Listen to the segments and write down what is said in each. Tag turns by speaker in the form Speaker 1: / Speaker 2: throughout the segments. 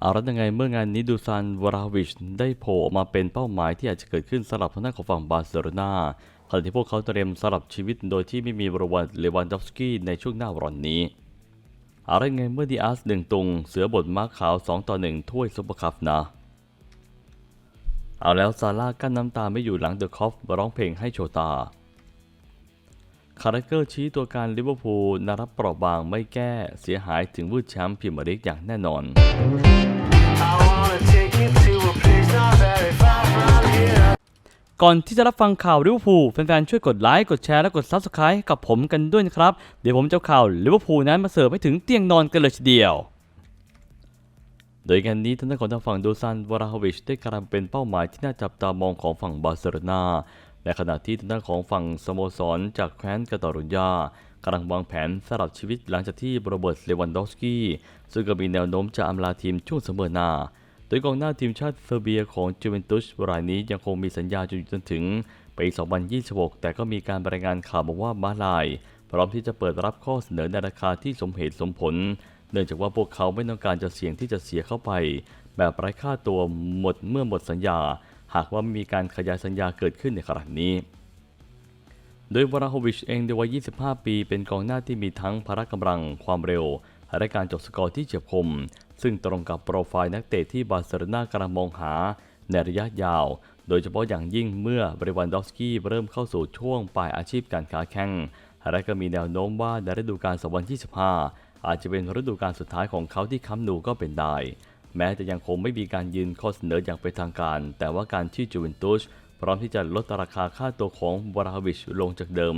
Speaker 1: เอาละยังไงเมื่องานนี้ดูซานวราวิชได้โผล่ออกมาเป็นเป้าหมายที่อาจจะเกิดขึ้นสำหรับทางด้านของฝั่งบาร์เซโลนาขณะที่พวกเขาเตรียมสลับชีวิตโดยที่ไม่มีรวันเลวันดอฟสกี้ในช่วงหน้าร้อนนี้เอาละยังไงเมื่อดีอาร์สหนึ่งตุง เสือบทม้าขาว 2 ต่อ 1 ถ้วยซุปเปอร์คัพนะ เอาแล้วซาร่ากั้นน้ำตาไม่อยู่หลังเดอะคอฟร้องเพลงให้โชตา คาร์เกอร์ชี้ตัวการลิเวอร์พูลนารับเปราะบางไม่แก้เสียหายถึงวืดแชมป์พรีเมียร์ลีกอย่างแน่นอนก่อนที่จะรับฟังข่าวลิเวอร์พูลแฟนๆ ช่วยกดไลค์ กดแชร์ และกด Subscribe กับผมกันด้วยนะครับ เดี๋ยวผมจะเอาข่าวลิเวอร์พูลนั้นมาเสิร์ฟให้ถึงเตียงนอนกันเลยทีเดียว โดยงานนี้ทางด้านของทางฝั่งดูซานวราฮวิชได้กลายเป็นเป้าหมายที่น่าจับตามองของฝั่งบาร์เซโลนา ในขณะที่ทางด้านของฝั่งสโมสรจากแคว้นกาตารุญญากำลังวางแผนสลับชีวิตหลังจากที่โรเบิร์ตเลวันดอฟสกี้ซึ่งก็มีแนวโน้มจะอำลาทีมช่วงเสมอหน้า โดยกองหน้าทีมชาติเซอร์เบียของจูเวนตุสรายนี้ยังคงมีสัญญาจนถึงปี 2026 แต่ก็มีการรายงานข่าวบอกว่ามาลาย พร้อมที่จะเปิดรับข้อเสนอในราคาที่สมเหตุสมผล เนื่องจากว่าพวกเขาไม่ต้องการจะเสี่ยงที่จะเสียเข้าไป แบบไร้ค่าตัวหมดเมื่อหมดสัญญา หากว่าไม่มีการขยายสัญญาเกิดขึ้นในขณะนี้ โดยวราโฮวิชเองในวัย 25 ปี เป็นกองหน้าที่มีทั้งพละกำลัง ความเร็ว และการจบสกอร์ที่เฉียบคม ซึ่งตรงกับโปรไฟล์นักเตะที่บาร์เซโลนากำลังมองหาในระยะยาว โดยเฉพาะอย่างยิ่งเมื่อบริวันดอฟสกี้เริ่มเข้าสู่ช่วงปลายอาชีพการค้าแข่งและก็มีแนวโน้มว่าในฤดูกาล2025 อาจจะเป็นฤดูกาลสุดท้ายของเขาที่ค้ำนูก็เป็นได้ แม้จะยังคงไม่มีการยืนข้อเสนออย่างเป็นทางการ แต่ว่าการที่จูเวนตุสพร้อมที่จะลดราคาค่าตัวของวราฮวิชลงจากเดิม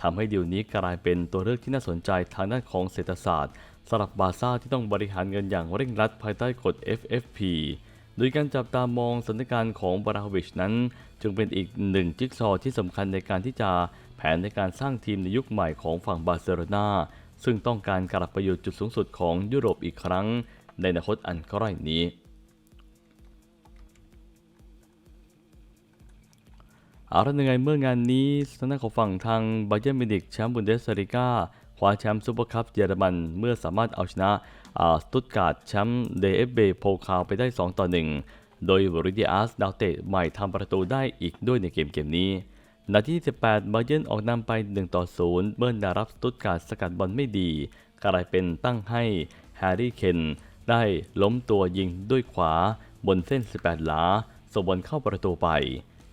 Speaker 1: ทำให้ดีลนี้กลายเป็นตัวเลือกที่น่าสนใจทางด้านของเศรษฐศาสตร์สำหรับบาซ่าที่ต้องบริหารเงินอย่างเร่งรัดภายใต้กฎ FFP โดยการจับตามองสถานการณ์ของบราฮวิชนั้น จึงเป็นอีกหนึ่งจิ๊กซอว์ที่สำคัญในการที่จะแผนในการสร้างทีมในยุคใหม่ของฝั่งบาร์เซโลนาซึ่งต้องการกลับไปอยู่จุดสูงสุดของยุโรปอีกครั้ง ในอนาคตอันใกล้นี้ เอาละยังไงเมื่องานนี้ทางด้านของฝั่งทางบาเย r n มิวนิกแชมป์บุนเดสลิก้าคว้าแชมป์ซูเปอร์คัพเยอรมัน เมื่อสามารถเอาชนะสตุตการ์ดแชมป์เดฟเบโพคาวไปได้ 2 ต่อ 1 โดยวริเดียสดาวเตะใหม่ทำประตูได้อีกด้วยในเกมเกมนี้นาทีที่18บาเย r n ออกนำไป 1 ต่อ 0เมื่อได้รับสตุตการ์ดสกัดบอลไม่ดี กลายเป็นตั้งให้แฮร์รี่เคน ได้ล้มตัวยิงด้วยขวาบนเส้น 18 หลาส่งบอลเข้าประตูไป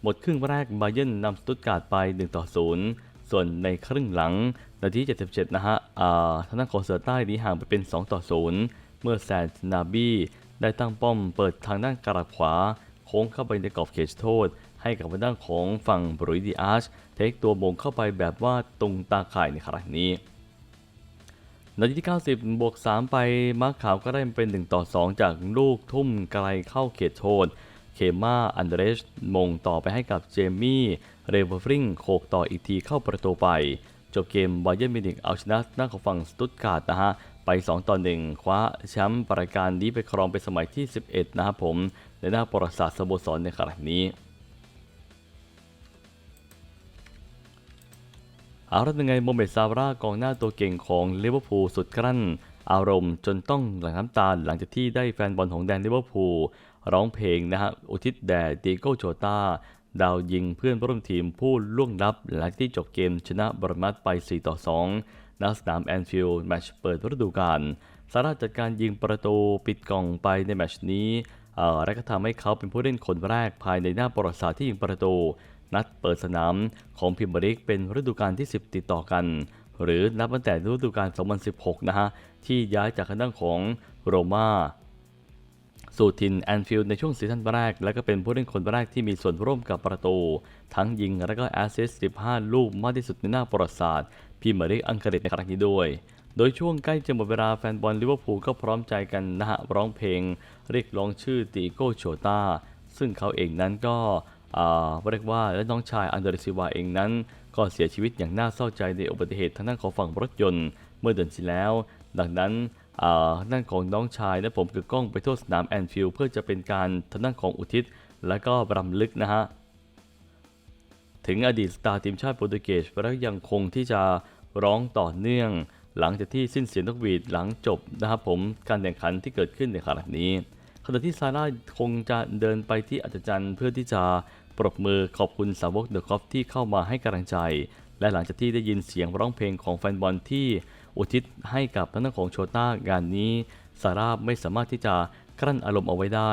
Speaker 1: หมดครึ่งแรกบาเยิร์นนำสตุตการ์ดไป1ต่อ0ส่วนในครึ่งหลัง นาที 77 นะฮะอ่าทางด้านของเสือใต้หนีห่างไปเป็น 2 ต่อ 0 เมื่อแซนนาบีได้ตั้งป้อมเปิดทางด้านกระขวา โค้งเข้าไปในกรอบเขตโทษ ให้กับทางด้านของฝั่งบรุยดีอาชเทคตัวมงเข้าไปแบบว่าตรงตาข่ายในครั้งนี้ นาทีที่ 90 บวก 3 ไปมาร์คขาวก็ได้เป็น 1 ต่อ 2 จากลูกทุ่มไกลเข้าเขตโทษเคม่าอันเดรสมงต่อไปให้กับเจมี่เรเวอร์ฟริงโขกต่ออีกทีเข้าประตูไป จบเกมบเย r n มิวนิกเอาชนะหน้าของฝั่งสตุตการ์ดนะฮะ ไป 2 ต่อ 1 คว้าแชมป์รายการนี้ไปครองเป็นสมัยที่ 11 นะครับผม ในหน้าประวัติศาสตร์สโมสรในครั้งนี้ เอาละยังไงโมเมดซาร่ากองหน้าตัวเก่งของลิเวอร์พูลสุดกลั้น อารมณ์จนต้องหลั่งน้ำตาหลังจากที่ได้แฟนบอลของแดนลิเวอร์พูลร้องเพลงนะฮะอุทิศแด่ดิโก้โจตาดาวยิงเพื่อนร่วมทีมผู้ล่วงลับหลังที่จบเกมชนะบรมัดไป 4 ต่อ 2ณสนามแอนฟิลด์แมชเปิดฤดูกาลซาร่าจัดการยิงประตูปิดกล่องไปในแมชนี้และก็ทำให้เขาเป็นผู้เล่นคนแรกภายในหน้าประวัติศาสตร์ที่ยิงประตู นัดเปิดสนามของพิมบริกเป็นฤดูกาลที่ 10 ติดต่อกัน หรือนับตั้งแต่ฤดูกาล 2016 นะฮะ ที่ย้ายจากทางด้านของโรม่าสู่ทินแอนฟิลด์ในช่วงซีซั่นแรก และก็เป็นผู้เล่นคนแรกที่มีส่วนร่วมกับประตู ทั้งยิงและก็แอสซิสต์ 15 ลูกมากที่สุดในหน้าประวัติศาสตร์พรีเมียร์ลีกอังกฤษในครั้งนี้ด้วย โดยช่วงใกล้จะหมดเวลาแฟนบอลลิเวอร์พูลก็พร้อมใจกันนะฮะร้องเพลง เรียกร้องชื่อติโก้โชตาซึ่งเขาเองนั้นก็ เรียกว่าและน้องชายอันเดรซิวาเองนั้น ก็เสียชีวิตอย่างน่าเศร้าใจในอุบัติเหตุทางด้านของฝั่งรถยนต์เมื่อเดือนที่แล้ว ดังนั้นด้านของน้องชายและผมคือกล้องไปทั่วสนามแอนฟิลด์เพื่อจะเป็นการทางด้านของอุทิศ และก็รำลึกนะฮะ ถึงอดีตสตาร์ทีมชาติโปรตุเกสและยังคงที่จะร้องต่อเนื่อง หลังจากที่สิ้นเสียงนกหวีดหลังจบนะครับผมการแข่งขันที่เกิดขึ้นในขณะนี้ ณะที่ซาร่าคงจะเดินไปที่อัศจรรย์เพื่อที่จะปรบมือขอบคุณสาวกเดอะคอฟที่เข้ามาให้กำลังใจ และหลังจากที่ได้ยินเสียงร้องเพลงของแฟนบอลที่อุทิศให้กับทางด้านของโชต้างานนี้ซาร่าไม่สามารถที่จะกลั้นอารมณ์เอาไว้ได้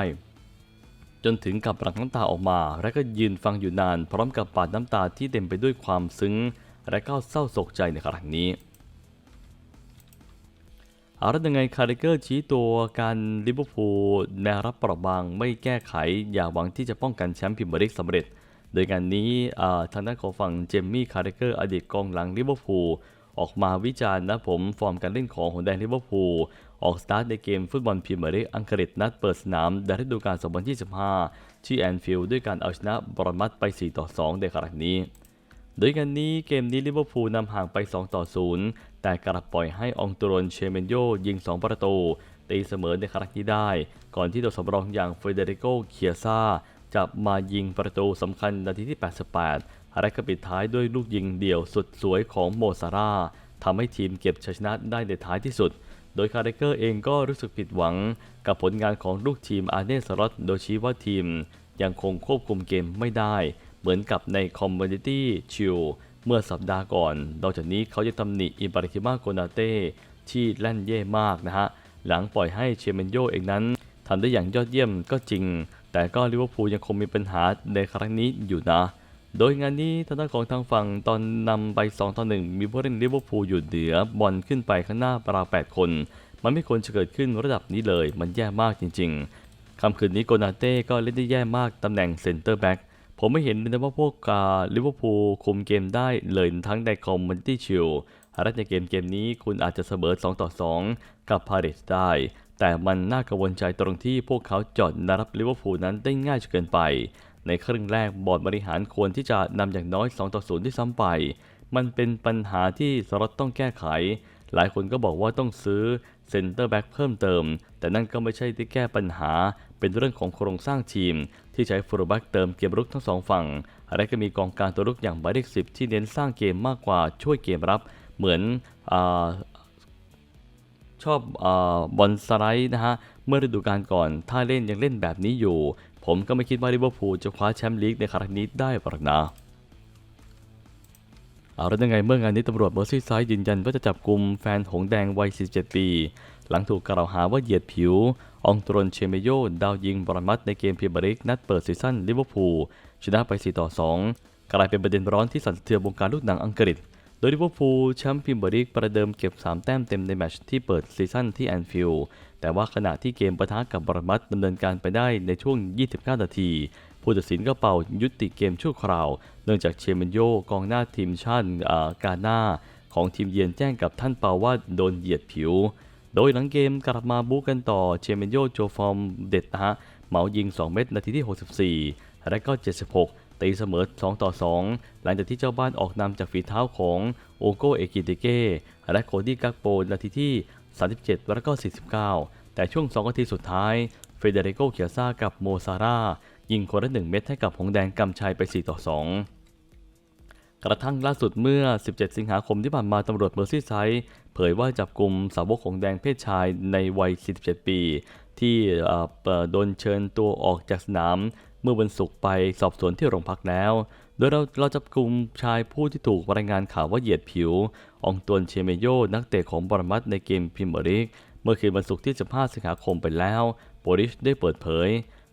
Speaker 1: จนถึงกับหลั่งน้ำตาออกมา และก็ยืนฟังอยู่นาน พร้อมกับปาดน้ำตาที่เต็มไปด้วยความซึ้ง และก็เศร้าโศกใจในครั้งนี้ เอาละยังไงคาร์ดิเกอร์ชี้ตัวการลิเวอร์พูลแนวรับประบางไม่แก้ไข อย่าหวังที่จะป้องกันแชมป์พรีเมียร์ลีกสำเร็จ โดยการนี้ทางด้านของฝั่งเจมมี่คาร์ดิเกอร์อดีตกองหลังลิเวอร์พูลออกมาวิจารณ์นะผมฟอร์มการเล่นของหงแดงลิเวอร์พูลออกสตาร์ทในเกมฟุตบอลพรีเมียร์ลีกอังกฤษนัดเปิดสนามในฤดูกาล 2025 ที่แอนฟิลด์ด้วยการเอาชนะบรอนมัดไป 4 ต่อ 2 ในครั้งนี้ โดยกันนี้เกมนี้ลิเวอร์พูลนำห่างไป 2 ต่อ 0 แต่กลับปล่อยให้องตุรนเชเมนโยยิง 2 ประตู ตีเสมอในครั้งนี้ได้ ก่อนที่ตัวสำรองอย่างเฟเดริโกเคียซาจะมายิงประตูสำคัญนาทีที่ 88 และก็ปิดท้ายด้วยลูกยิงเดี่ยวสุดสวยของโมซาร่าทำให้ทีมเก็บชัยชนะได้ในท้ายที่สุด โดยคาร์เดเกอร์เองก็รู้สึกผิดหวัง กับผลงานของลูกทีมอาร์เนสลอตโดยชี้ว่าทีม ยังคงควบคุมเกมไม่ได้ เหมือนกับในคอมมูนิตี้ชิลเมื่อสัปดาห์ก่อน นอกจากนี้เขาจะตำหนิอิบาริคิมาโกนาเต้ที่แล่นเย่มากนะฮะ หลังปล่อยให้เชเมนโยเองนั้นทำได้อย่างยอดเยี่ยมก็จริง แต่ก็ลิเวอร์พูลยังคงมีปัญหาในครั้งนี้อยู่นะ โดยงานนี้ทางด้านของทางฝั่งตอนนำไป2ต่อ1มีผู้เล่นลิเวอร์พูลอยู่เหนือบอลขึ้นไปข้างหน้าราว8 คน มันไม่ควรจะเกิดขึ้นระดับนี้เลย มันแย่มากจริง ๆคำคืนนี้โกนาเต้ก็เล่นได้แย่มากตำแหน่งเซนเตอร์แบ็ก ผมไม่เห็นเลยนะว่าพวกกาลิเวอร์พูลคุมเกมได้เลยทั้งในคอมมูนิตี้ชิลและในเกมเกมนี้คุณอาจจะเสมอ2ต่อ 2 กับพาริสได้ แต่มันน่ากังวลใจตรงที่พวกเขาจอดนรับลิเวอร์พูลนั้นได้ง่ายจนเกินไป ในครึ่งแรกบอร์ดบริหารควรที่จะนำอย่างน้อย 2 ต่อ 0 ที่ซ้ำไป มันเป็นปัญหาที่สล็อตต้องแก้ไข หลายคนก็บอกว่าต้องซื้อเซนเตอร์แบ็กเพิ่มเติม แต่นั่นก็ไม่ใช่ที่แก้ปัญหา เป็นเรื่องของโครงสร้างทีม ที่ใช้ฟูลแบ็กเติมเกมรุกทั้งสองฝั่ง และก็มีกองกางตัวรุกอย่างบาเด็กสิบที่เน้นสร้างเกมมากกว่าช่วยเกมรับ เหมือนอชอบอบอลสไลด์นะฮะ เมื่อฤดูกาลก่อน ถ้าเล่นยังเล่นแบบนี้อยู่ ผมก็ไม่คิดว่าลิเวอร์พูลจะคว้าแชมป์ลีกในครั้งนี้ได้หรอกนะ เอาแล้วยังไงเมื่องานนี้ตำรวจเมอร์ซี่ไซด์ยืนยันว่าจะจับกลุ่มแฟนหงแดงวัย 47 ปี หลังถูกกล่าวหาว่าเหยียดผิว องตรนเชเมโยดาวยิงบรมัดในเกมพรีเมียร์ลีกนัดเปิดซีซั่นลิเวอร์พูลชนะไป 4 ต่อ 2 กลายเป็นประเด็นร้อนที่สั่นสะเทือนวงการลูกหนังอังกฤษ โดยลิเวอร์พูลแชมป์พรีเมียร์ลีกประเดิมเก็บ 3 แต้มเต็มในแมตช์ที่เปิดซีซั่นที่แอนฟิลด์แต่ว่าขณะที่เกมปะทะกับบรมัดดำเนินการไปได้ในช่วง 29 นาที ผู้ตัดสินก็เป่ายุติเกมชั่วคราว เนื่องจากเชเมนโยกองหน้าทีมชาติกาหน้าของทีมเยือนแจ้งกับท่านเปาว่าโดนเหยียดผิว โดยหลังเกมกลับมาบู๊กันต่อเชเมนโยโจฟอร์มเด็ดนะฮะเหมายิง 2 เม็ดนาทีที่ 64 และก็ 76 ตีเสมอ 2 ต่อ 2 หลังจากที่เจ้าบ้านออกนำจากฝีเท้าของโอโกเอกิเตเก้และโคดี้กักโปนาทีที่ 37 และก็ 49 แต่ช่วง 2 นาทีสุดท้าย เฟเดริโกเคียซากับโมซาร่า ยิงคนละ 1 เม็ดให้กับหงแดงกำชัยไป 4 ต่อ 2 กระทั่งล่าสุดเมื่อ 17 สิงหาคมที่ผ่านมาตำรวจเมอร์ซี่ไซด์เผยว่าจับกลุ่มสาวกของแดงเพศชายในวัย 47 ปี ที่โดนเชิญตัวออกจากสนาม เมื่อวันศุกร์ไปสอบสวนที่โรงพักแล้วโดยเราเราจับกลุ่มชายผู้ที่ถูกรายงานข่าวว่าเหยียดผิวอองตวนเชเมโย นักเตะของบรมัดในเกมพรีเมียร์ลีกเมื่อคืนวันศุกร์ที่ 15 สิงหาคมไปแล้ว โปลิชได้เปิดเผย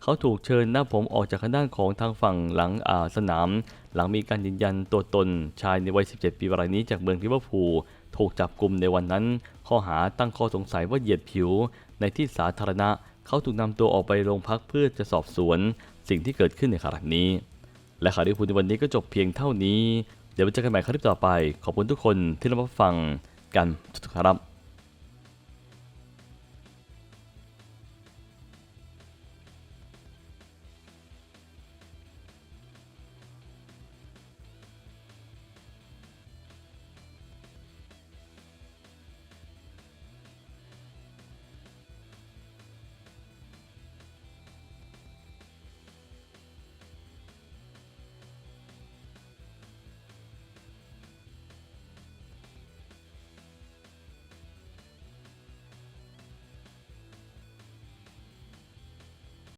Speaker 1: เขาถูกเชิญหน้าผมออกจากทางด้านของทางฝั่งหลังสนาม หลังมีการยืนยันตัวตนชายในวัย 17 ปีรายนี้จากเมืองลิเวอร์พูลถูกจับกลุ่มในวันนั้น ข้อหาตั้งข้อสงสัยว่าเหยียดผิว ในที่สาธารณะ เขาถูกนำตัวออกไปโรงพักเพื่อจะสอบสวน สิ่งที่เกิดขึ้นในขณะนี้ และข่าวที่พูดในวันนี้ก็จบเพียงเท่านี้ เดี๋ยวเจอกันใหม่คลิปต่อไป ขอบคุณทุกคนที่รับฟังกันทุกท่านครับ